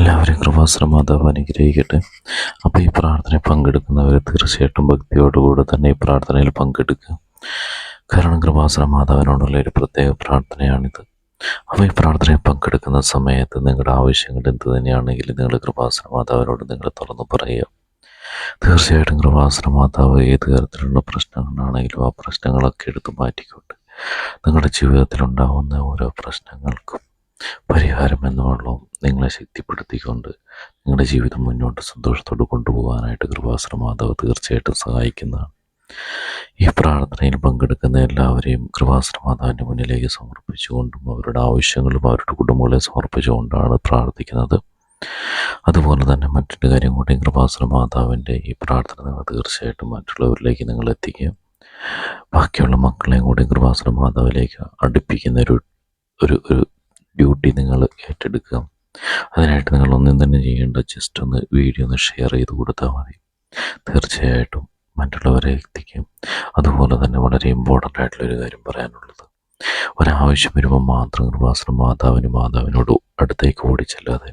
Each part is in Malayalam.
എല്ലാവരെയും കൃപാസന മാതാവ് അനുഗ്രഹിക്കട്ടെ. അപ്പോൾ ഈ പ്രാർത്ഥനയിൽ പങ്കെടുക്കുന്നവർ തീർച്ചയായിട്ടും ഭക്തിയോടുകൂടെ തന്നെ ഈ പ്രാർത്ഥനയിൽ പങ്കെടുക്കുക. കാരണം കൃപാസന മാതാവിനോടുള്ള ഒരു പ്രത്യേക പ്രാർത്ഥനയാണിത്. അപ്പോൾ ഈ പ്രാർത്ഥനയിൽ പങ്കെടുക്കുന്ന സമയത്ത് നിങ്ങളുടെ ആവശ്യങ്ങൾ എന്ത് തന്നെയാണെങ്കിലും നിങ്ങൾ കൃപാസന മാതാവിനോട് നിങ്ങൾ തുറന്നു പറയുക. തീർച്ചയായിട്ടും കൃപാസന മാതാവ് ഏത് തരത്തിലുള്ള പ്രശ്നങ്ങളാണെങ്കിലും ആ പ്രശ്നങ്ങളൊക്കെ എടുത്തു മാറ്റിക്കൊണ്ട് നിങ്ങളുടെ ജീവിതത്തിലുണ്ടാകുന്ന ഓരോ പ്രശ്നങ്ങൾക്കും പരിഹാരം എന്നുള്ളതും നിങ്ങളെ ശക്തിപ്പെടുത്തിക്കൊണ്ട് നിങ്ങളുടെ ജീവിതം മുന്നോട്ട് സന്തോഷത്തോട് കൊണ്ടുപോകാനായിട്ട് കൃപാസന മാധവ് തീർച്ചയായിട്ടും സഹായിക്കുന്നതാണ്. ഈ പ്രാർത്ഥനയിൽ പങ്കെടുക്കുന്ന എല്ലാവരെയും കൃപാസന മാതാവിന്റെ മുന്നിലേക്ക് സമർപ്പിച്ചുകൊണ്ടും അവരുടെ ആവശ്യങ്ങളും അവരുടെ കുടുംബങ്ങളെ സമർപ്പിച്ചുകൊണ്ടാണ് പ്രാർത്ഥിക്കുന്നത്. അതുപോലെ തന്നെ മറ്റൊരു കാര്യം കൂടി കൃപാസന മാതാവിന്റെ ഈ പ്രാർത്ഥന നിങ്ങൾ തീർച്ചയായിട്ടും മറ്റുള്ളവരിലേക്ക് നിങ്ങൾ എത്തിക്കുക. ബാക്കിയുള്ള മക്കളെയും കൂടി കൃപാസന മാതാവിലേക്ക് അടുപ്പിക്കുന്ന ഒരു ഒരു ഡ്യൂട്ടി നിങ്ങൾ ഏറ്റെടുക്കുക. അതിനായിട്ട് നിങ്ങൾ ഒന്നും തന്നെ ചെയ്യേണ്ട ജസ്റ്റ് ഒന്ന് വീഡിയോ ഒന്ന് ഷെയർ ചെയ്ത് കൊടുത്താൽ മതി. തീർച്ചയായിട്ടും മറ്റുള്ളവരെ എത്തിക്കും. അതുപോലെ തന്നെ വളരെ ഇമ്പോർട്ടന്റ് ആയിട്ടുള്ള ഒരു കാര്യം പറയാനുള്ളത്. ഒരാവശ്യം വരുമ്പോൾ മാത്രം കൃപാസനം മാതാവിന് മാതാവിനോട് അടുത്തേക്ക് ഓടിച്ചല്ലാതെ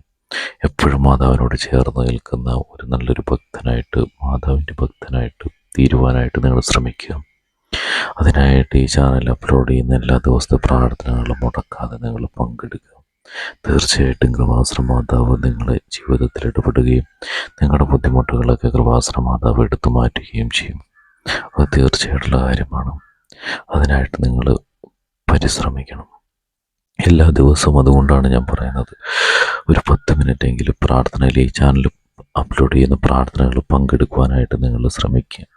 എപ്പോഴും മാതാവിനോട് ചേർന്ന് നിൽക്കുന്ന ഒരു നല്ലൊരു ഭക്തനായിട്ട് മാതാവിന്റെ ഭക്തനായിട്ട് തീരുവാനായിട്ട് നിങ്ങൾ ശ്രമിക്കുക. അതിനായിട്ട് ഈ ചാനൽ അപ്ലോഡ് ചെയ്യുന്ന എല്ലാ ദിവസത്തെ പ്രാർത്ഥനകളും മുടക്കാതെ നിങ്ങൾ പങ്കെടുക്കുക. തീർച്ചയായിട്ടും കൃപാശ്ര മാതാവ് നിങ്ങളെ ജീവിതത്തിൽ ഇടപെടുകയും നിങ്ങളുടെ ബുദ്ധിമുട്ടുകളൊക്കെ കൃപാശ്ര മാതാവ് എടുത്തു മാറ്റുകയും ചെയ്യും. അത് തീർച്ചയായിട്ടുള്ള കാര്യമാണ്. അതിനായിട്ട് നിങ്ങൾ പരിശ്രമിക്കണം. എല്ലാ ദിവസവും അതുകൊണ്ടാണ് ഞാൻ പറയുന്നത്. ഒരു പത്ത് മിനിറ്റ് എങ്കിലും പ്രാർത്ഥനയിൽ ഈ ചാനൽ അപ്ലോഡ് ചെയ്യുന്ന പ്രാർത്ഥനകൾ പങ്കെടുക്കുവാനായിട്ട് നിങ്ങൾ ശ്രമിക്കുക.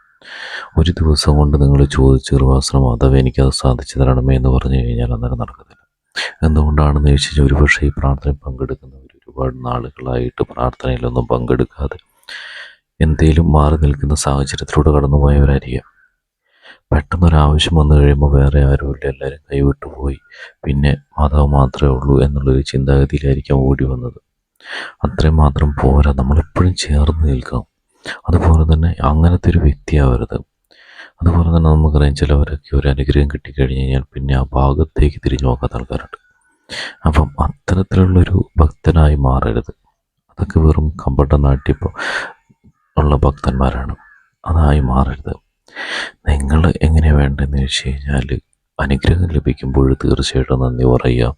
ഒരു ദിവസം കൊണ്ട് നിങ്ങൾ ചോദിച്ച കൃപാസനം മാതാവ് എനിക്കത് സാധിച്ചു തരണമേ എന്ന് പറഞ്ഞു കഴിഞ്ഞാൽ അന്നേരം നടക്കത്തില്ല. എന്തുകൊണ്ടാണെന്ന് ചോദിച്ചു കഴിഞ്ഞാൽ ഒരുപക്ഷെ ഈ പ്രാർത്ഥനയിൽ പങ്കെടുക്കുന്നവർ ഒരുപാട് നാളുകളായിട്ട് പ്രാർത്ഥനയിലൊന്നും പങ്കെടുക്കാതെ എന്തേലും മാറി നിൽക്കുന്ന സാഹചര്യത്തിലൂടെ കടന്നുപോയവരായിരിക്കാം. പെട്ടെന്നൊരാവശ്യം വന്നു കഴിയുമ്പോൾ വേറെ ആരുമില്ല. എല്ലാവരും കൈവിട്ടു പോയി. പിന്നെ മാതാവ് മാത്രമേ ഉള്ളൂ എന്നുള്ളൊരു ചിന്താഗതിയിലായിരിക്കാം ഓടി വന്നത്. അത്രയും മാത്രം പോരാ. നമ്മളെപ്പോഴും ചേർന്ന് നിൽക്കണം. അതുപോലെ തന്നെ അങ്ങനത്തെ ഒരു വ്യക്തിയാവരുത്. അതുപോലെ തന്നെ നമുക്കറിയാം ചിലവരൊക്കെ ഒരു അനുഗ്രഹം കിട്ടിക്കഴിഞ്ഞ് കഴിഞ്ഞാൽ പിന്നെ ആ ഭാഗത്തേക്ക് തിരിഞ്ഞു നോക്കാത്ത ആൾക്കാരുണ്ട്. അപ്പം അത്തരത്തിലുള്ളൊരു ഭക്തനായി മാറരുത്. അതൊക്കെ വെറും കമ്പട്ട നാട്ടിപ്പോൾ ഉള്ള ഭക്തന്മാരാണ്. അതായി മാറരുത്. നിങ്ങൾ എങ്ങനെ വേണ്ടതെന്ന് വെച്ച് കഴിഞ്ഞാൽ അനുഗ്രഹം ലഭിക്കുമ്പോൾ തീർച്ചയായിട്ടും നന്ദി പറയുക.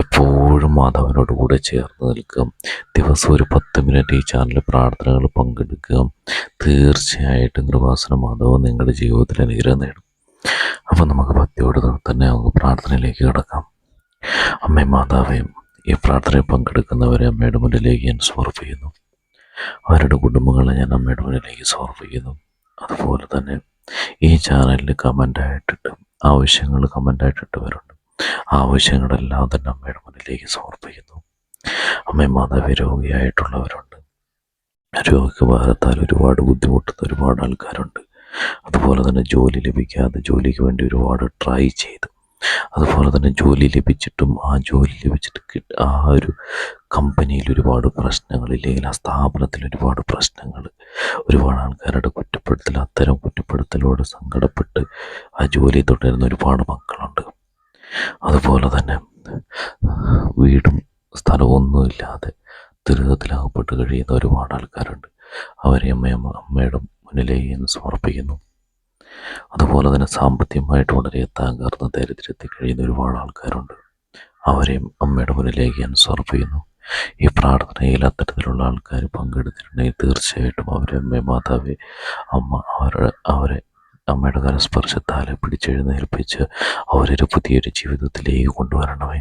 എപ്പോഴും മാധവനോട് കൂടെ ചേർന്ന് നിൽക്കുക. ദിവസം ഒരു പത്ത് മിനിറ്റ് ഈ ചാനൽ പ്രാർത്ഥനകൾ പങ്കെടുക്കുക. തീർച്ചയായിട്ടും കൃപാസന മാധവൻ നിങ്ങളുടെ ജീവിതത്തിൽ അനുഗ്രഹം നേടും. അപ്പം നമുക്ക് ഭക്തിയോട് തന്നെ നമുക്ക് പ്രാർത്ഥനയിലേക്ക് കിടക്കാം. അമ്മേ മാതാവേയും ഈ പ്രാർത്ഥനയിൽ പങ്കെടുക്കുന്നവരെ അമ്മയുടെ മുന്നിലേക്ക് ഞാൻ സമർപ്പിക്കുന്നു. അവരുടെ കുടുംബങ്ങളെ ഞാൻ അമ്മയുടെ മുന്നിലേക്ക് സമർപ്പിക്കുന്നു. അതുപോലെ തന്നെ ഈ ചാനലിൽ കമന്റായിട്ടിട്ട് ആവശ്യങ്ങൾ കമന്റായിട്ടിട്ടവരുണ്ട് ആവശ്യങ്ങളെല്ലാം തന്നെ അമ്മയുടെ മുന്നിലേക്ക് സമർപ്പിക്കുന്നു. അമ്മ മാതാവ് രോഗിയായിട്ടുള്ളവരുണ്ട്. രോഗഭാരത്താൽ ഒരുപാട് ബുദ്ധിമുട്ടുന്ന ഒരുപാട് ആൾക്കാരുണ്ട്. അതുപോലെ തന്നെ ജോലി ലഭിക്കാതെ ജോലിക്ക് വേണ്ടി ഒരുപാട് ട്രൈ ചെയ്തു. അതുപോലെ തന്നെ ജോലി ലഭിച്ചിട്ടും ആ ജോലി ലഭിച്ചിട്ട് ആ ഒരു കമ്പനിയിൽ ഒരുപാട് പ്രശ്നങ്ങൾ ഇല്ലെങ്കിൽ ആ സ്ഥാപനത്തിൽ ഒരുപാട് പ്രശ്നങ്ങൾ ഒരുപാട് ആൾക്കാരുടെ കുറ്റപ്പെടുത്തൽ അത്തരം കുറ്റപ്പെടുത്തലോട് സങ്കടപ്പെട്ട് ആ ജോലി തുടരുന്ന ഒരുപാട് മക്കളുണ്ട് അതുപോലെ തന്നെ വീടും സ്ഥലവും ഒന്നുമില്ലാതെ ദുരിതത്തിലാകപ്പെട്ട് കഴിയുന്ന ഒരുപാട് ആൾക്കാരുണ്ട്. അവരെ അമ്മയമ്മ അമ്മയുടെ മുന്നിലേക്ക് സമർപ്പിക്കുന്നു. അതുപോലെ തന്നെ സാമ്പത്തികമായിട്ട് വളരെ താങ്കർന്ന ദരിദ്രത്തിൽ കഴിയുന്ന ഒരുപാട് ആൾക്കാരുണ്ട്. അവരെയും അമ്മയുടെ മുന്നിലേക്ക് ഞാൻ സമർപ്പിക്കുന്നു. ഈ പ്രാർത്ഥനയിൽ അത്തരത്തിലുള്ള ആൾക്കാർ പങ്കെടുത്തിട്ടുണ്ടെങ്കിൽ തീർച്ചയായിട്ടും അവരെ അമ്മ മാതാവെ അമ്മ അവരുടെ അവരെ അമ്മയുടെ കരസ്പർശത്താലെ പിടിച്ചെഴുന്നേൽപ്പിച്ച് അവരൊരു പുതിയൊരു ജീവിതത്തിലേക്ക് കൊണ്ടുവരണമേ.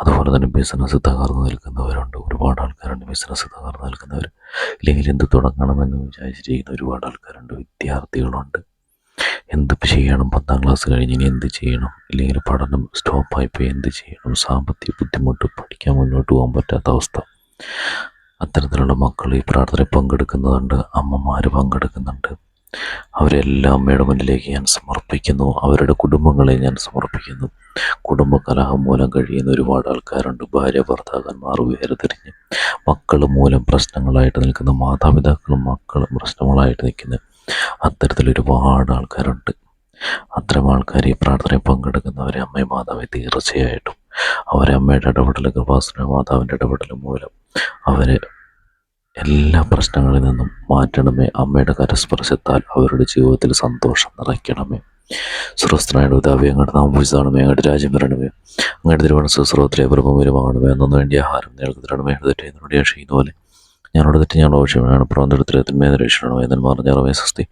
അതുപോലെ തന്നെ ബിസിനസ് തകർന്നു നിൽക്കുന്നവരുണ്ട്. ഒരുപാട് ആൾക്കാരുണ്ട് ബിസിനസ് തകർന്നു നിൽക്കുന്നവർ ഇല്ലെങ്കിൽ എന്ത് തുടങ്ങണമെന്ന് വിചാരിച്ചിരിക്കുന്ന ഒരുപാട് ആൾക്കാരുണ്ട്. വിദ്യാർത്ഥികളുണ്ട്. എന്ത് ചെയ്യണം? പത്താം ക്ലാസ് കഴിഞ്ഞ് ഇനി എന്ത് ചെയ്യണം? ഇല്ലെങ്കിൽ പഠനം സ്റ്റോപ്പായിപ്പോയി എന്ത് ചെയ്യണം? സാമ്പത്തിക ബുദ്ധിമുട്ട് പഠിക്കാൻ മുന്നോട്ട് പോകാൻ പറ്റാത്ത അവസ്ഥ. അത്തരത്തിലുള്ള മക്കൾ ഈ പ്രാർത്ഥനയിൽ പങ്കെടുക്കുന്നുണ്ട്. അമ്മമാർ പങ്കെടുക്കുന്നുണ്ട്. അവരെല്ലാം അമ്മയുടെ മുന്നിലേക്ക് ഞാൻ സമർപ്പിക്കുന്നു. അവരുടെ കുടുംബങ്ങളെ ഞാൻ സമർപ്പിക്കുന്നു. കുടുംബ കലഹം മൂലം കഴിയുന്ന ഒരുപാട് ആൾക്കാരുണ്ട്. ഭാര്യ ഭർത്താക്കന്മാർ വേർതിരിഞ്ഞ് മക്കൾ മൂലം പ്രശ്നങ്ങളായിട്ട് നിൽക്കുന്ന. മാതാപിതാക്കളും മക്കളും പ്രശ്നങ്ങളായിട്ട് നിൽക്കുന്ന. അത്തരത്തിൽ ഒരുപാട് ആൾക്കാരുണ്ട്. അത്തരം ആൾക്കാർ ഈ പ്രാർത്ഥനയിൽ പങ്കെടുക്കുന്നവരെ അമ്മയും മാതാവെ തീർച്ചയായിട്ടും. അവരെ അമ്മയുടെ ഇടപെടൽ കൃപാസന മാതാവിന്റെ ഇടപെടൽ മൂലം അവരെ എല്ലാ പ്രശ്നങ്ങളിൽ നിന്നും മാറ്റണമേ. അമ്മയുടെ കരസ്പർശത്താൽ അവരുടെ ജീവിതത്തിൽ സന്തോഷം നിറയ്ക്കണമേ. സുരസ്ഥനായുടെ ഉദാവി അങ്ങോട്ട് നാം പൂജിതാണമേ അങ്ങോട്ട് രാജ്യം വരണമേ. അങ്ങോട്ട് തിരുവണ സുസ്രോത്തിലെ പ്രഭുവിലുമാകണമേ എന്നൊന്നു വേണ്ടി ആഹാരം നിങ്ങൾക്ക് തരണമേ തെറ്റേ എന്നോട് ഞാൻ പോലെ. ഞാനോട് തെറ്റ് ഞാൻ ആവശ്യമാണ്? പ്രബന്ധത്തിലെ രക്ഷിക്കണമേ എന്ന് പറഞ്ഞാറമേ സ്വസ്തി.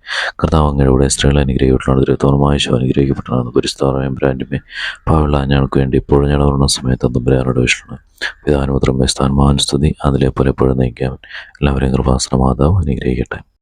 കർത്താവ് അങ്ങയുടെ സ്ത്രീകൾ അനുഗ്രഹിക്കപ്പെട്ടാണ് ദുരിതവുമായ ശോ അനുഗ്രഹിക്കപ്പെട്ടാണ് പരിസ്ഥാറമേ ബ്രാൻഡുമേ പാവുള്ള ഞങ്ങൾക്ക് വേണ്ടി ഇപ്പോഴും ഞങ്ങളുടെ ഓർമ്മ സമയത്ത് എന്തും പറയാനോട് വിഷണം പിതാനുപുത്രം വ്യസ്ഥാൻ മഹാൻ സ്തുതി. അതിലെ പോലെ എപ്പോഴും നയിക്കാൻ എല്ലാവരെയും കൃപാസന മാതാവ് അനുഗ്രഹിക്കട്ടെ.